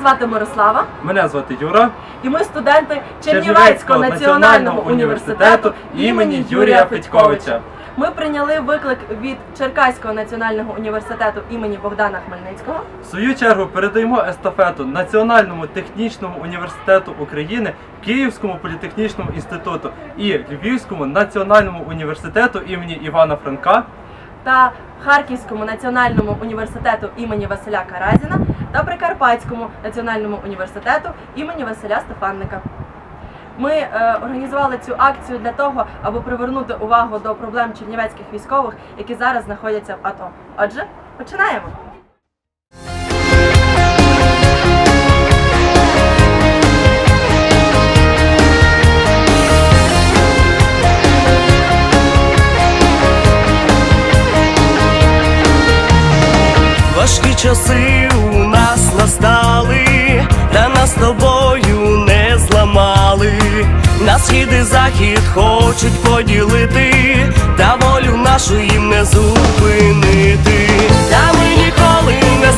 звати Мирослава, Мене звати Юра. і ми студенти Чернівецького Чернівецького національного університету імені Юрія Федьковича. Ми прийняли виклик від Черкаського національного університету імені Богдана Хмельницького. В свою чергу передаємо естафету Національному технічному університету України, Київському політехнічному інституту і Львівському національному університету імені Івана Франка. Та Харківському національному університету імені Василя Каразіна та Прикарпатському національному університету імені Василя Стефанника. Ми е, організували цю акцію для того, аби привернути увагу до проблем чернівецьких військових, які зараз знаходяться в АТО. Отже, починаємо. Часи у нас настали, та нас тобою не зламали. На схід і захід хочуть поділити, та волю нашу їм не зупинити. Та ми ніколи не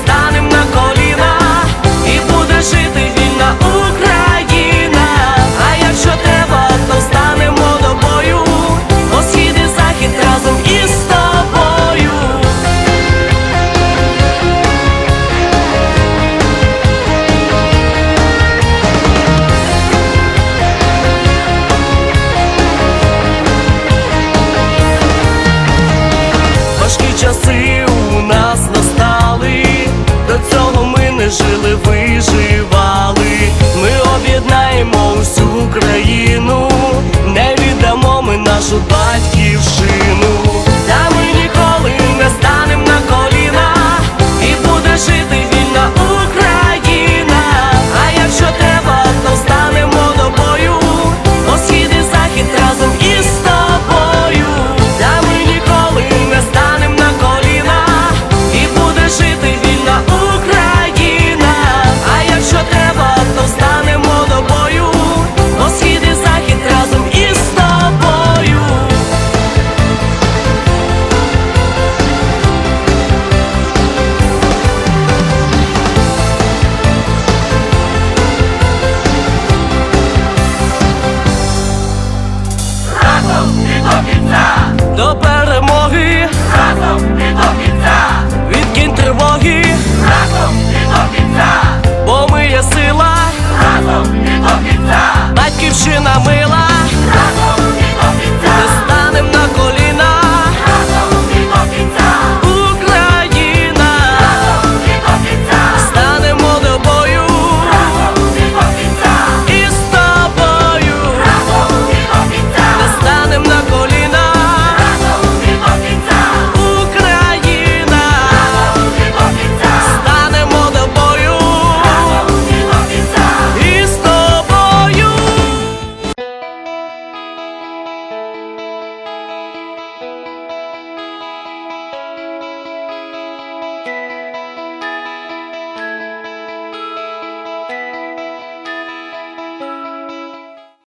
жили, виживали. Ми об'єднаємо всю країну, не віддамо ми нашу батьківщину.